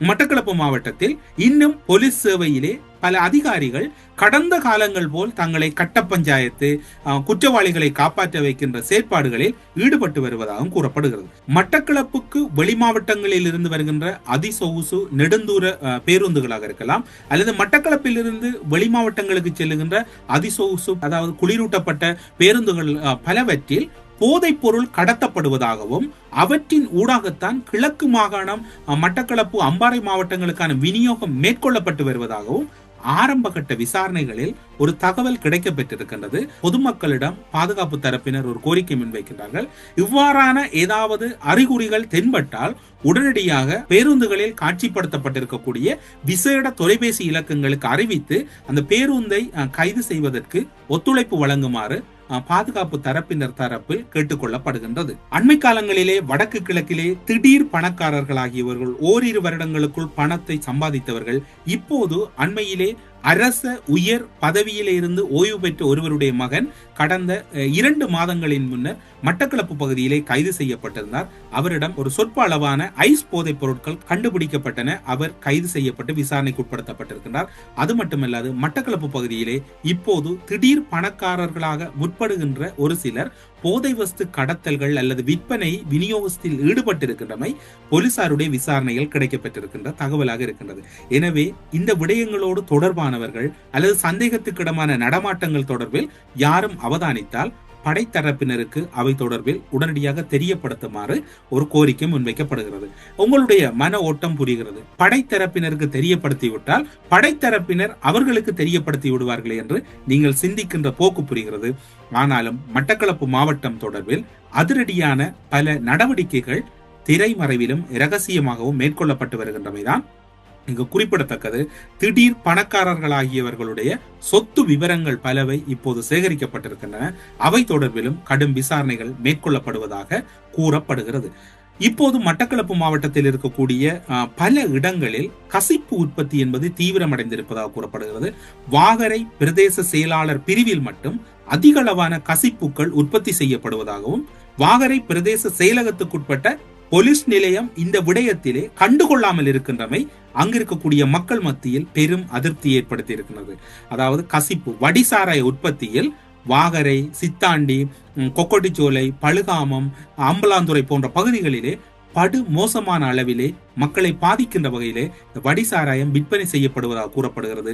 மட்டக்களப்பு மாவட்டத்தில் இன்னும் போலீஸ் சேவையிலே பல அதிகாரிகள் கடந்த காலங்கள் போல் தங்களை கட்ட பஞ்சாயத்து குற்றவாளிகளை காப்பாற்ற வைக்கின்ற செயற்பாடுகளில் ஈடுபட்டு வருவதாகவும் கூறப்படுகிறது. மட்டக்களப்புக்கு வெளி மாவட்டங்களில் இருந்து வருகின்ற அதிசொகுசு நெடுந்தூர பேருந்துகளாக இருக்கலாம் அல்லது மட்டக்களப்பிலிருந்து வெளி மாவட்டங்களுக்கு செல்லுகின்ற அதிசொகுசு அதாவது குளிரூட்டப்பட்ட பேருந்துகள் பலவற்றில் போதைப் பொருள் கடத்தப்படுவதாகவும் அவற்றின் ஊடாகத்தான் கிழக்கு மாகாணம் மட்டக்களப்பு அம்பாறை மாவட்டங்களுக்கான விநியோகம் மேற்கொள்ளப்பட்டு வருவதாகவும் ஆரம்பகட்ட விசாரணைகளில் ஒரு தகவல் கிடைக்கப்பெற்றிருக்கின்றது. பொதுமக்களிடம் பாதுகாப்பு தரப்பினர் ஒரு கோரிக்கை முன்வைக்கின்றார்கள். இவ்வாறான ஏதாவது அறிகுறிகள் தென்பட்டால் உடனடியாக பேருந்துகளில் காட்சிப்படுத்தப்பட்டிருக்கக்கூடிய விசேட தொலைபேசி இலக்கங்களுக்கு அறிவித்து அந்த பேருந்தை அஹ், கைது செய்வதற்கு ஒத்துழைப்பு வழங்குமாறு பாதுகாப்பு தரப்பினர் தரப்பில் கேட்டுக்கொள்ளப்படுகின்றது. அண்மை காலங்களிலே வடக்கு கிழக்கிலே திடீர் பணக்காரர்களாகியவர்கள் ஓரிரு வருடங்களுக்குள் பணத்தை சம்பாதித்தவர்கள் இப்போது அண்மையிலே அரச உயர் பதவியிலிருந்து ஓய்வு பெற்ற ஒருவருடைய மகன் கடந்த இரண்டு மாதங்களின் முன்னர் மட்டக்களப்பு பகுதியிலே கைது செய்யப்பட்டிருந்தார். அவரிடம் ஒரு சொற்ப அளவான ஐஸ் போதைப் பொருட்கள் கண்டுபிடிக்கப்பட்டன. அவர் கைது செய்யப்பட்டு விசாரணைக்கு உட்படுத்தப்பட்டிருக்கின்றார். அது மட்டுமல்லாது மட்டக்களப்பு பகுதியிலே இப்போது திடீர் பணக்காரர்களாக முற்படுகின்ற ஒரு சிலர் போதை வஸ்து கடத்தல்கள் அல்லது விற்பனை விநியோகத்தில் ஈடுபட்டிருக்கின்றமை போலீசாருடைய விசாரணைகள் கிடைக்கப்பட்டிருக்கின்ற தகவலாக இருக்கின்றது. எனவே இந்த விடயங்களோடு தொடர்பான தொடர்பானவர்கள் அல்லது சந்தேகத்துக்கிடமான நடமாட்டங்கள் தொடர்பில் யாரும் அவதானித்தால் படைத்தரப்பினருக்கு அவை தொடர்பில் உடனடியாக தெரியப்படுத்துமாறு ஒரு கோரிக்கை முன்வைக்கப்படுகிறது. உங்களுடைய மன ஓட்டம் புரிகிறது. படைத்தரப்பினருக்கு தெரியப்படுத்திவிட்டால் படைத்தரப்பினர் அவர்களுக்கு தெரியப்படுத்தி விடுவார்கள் என்று நீங்கள் சிந்திக்கின்ற போக்கு புரிகிறது. ஆனாலும் மட்டக்களப்பு மாவட்டம் தொடர்பில் அதிரடியான பல நடவடிக்கைகள் திரைமறைவிலும் இரகசியமாகவும் மேற்கொள்ளப்பட்டு வருகின்றமைதான் இங்கு குறிப்பிடத்தக்கது. திடீர் பணக்காரர்களாகியவர்களுடைய சொத்து விவரங்கள் பலவை இப்போது சேகரிக்கப்பட்டிருக்கின்றன. அவை தொடர்பிலும் கடும் விசாரணைகள் மேற்கொள்ளப்படுவதாக கூறப்படுகிறது. இப்போது மட்டக்களப்பு மாவட்டத்தில் இருக்கக்கூடிய பல இடங்களில் கசிப்பு உற்பத்தி என்பது தீவிரமடைந்திருப்பதாக கூறப்படுகிறது. வாகரை பிரதேச செயலாளர் பிரிவில் மட்டும் அதிகளவான கசிப்புகள் உற்பத்தி செய்யப்படுவதாகவும் வாகரை பிரதேச செயலகத்துக்குட்பட்ட போலீஸ் நிலையம் இந்த விடயத்திலே கண்டுகொள்ளாமல் இருக்கின்றமை அங்கிருக்கக்கூடிய மக்கள் மத்தியில் பெரும் அதிருப்தி ஏற்படுத்தி இருக்கிறது அதாவது கசிப்பு வடிசாராய உற்பத்தியில் வாகரை சித்தாண்டி ம், கொக்கொட்டிச்சோலை பழுகாமம் அம்பலாந்துறை போன்ற பகுதிகளிலே படு மோசமான அளவிலே மக்களை பாதிக்கின்ற வகையிலே வடிசாராயம் விற்பனை செய்யப்படுவதாக கூறப்படுகிறது.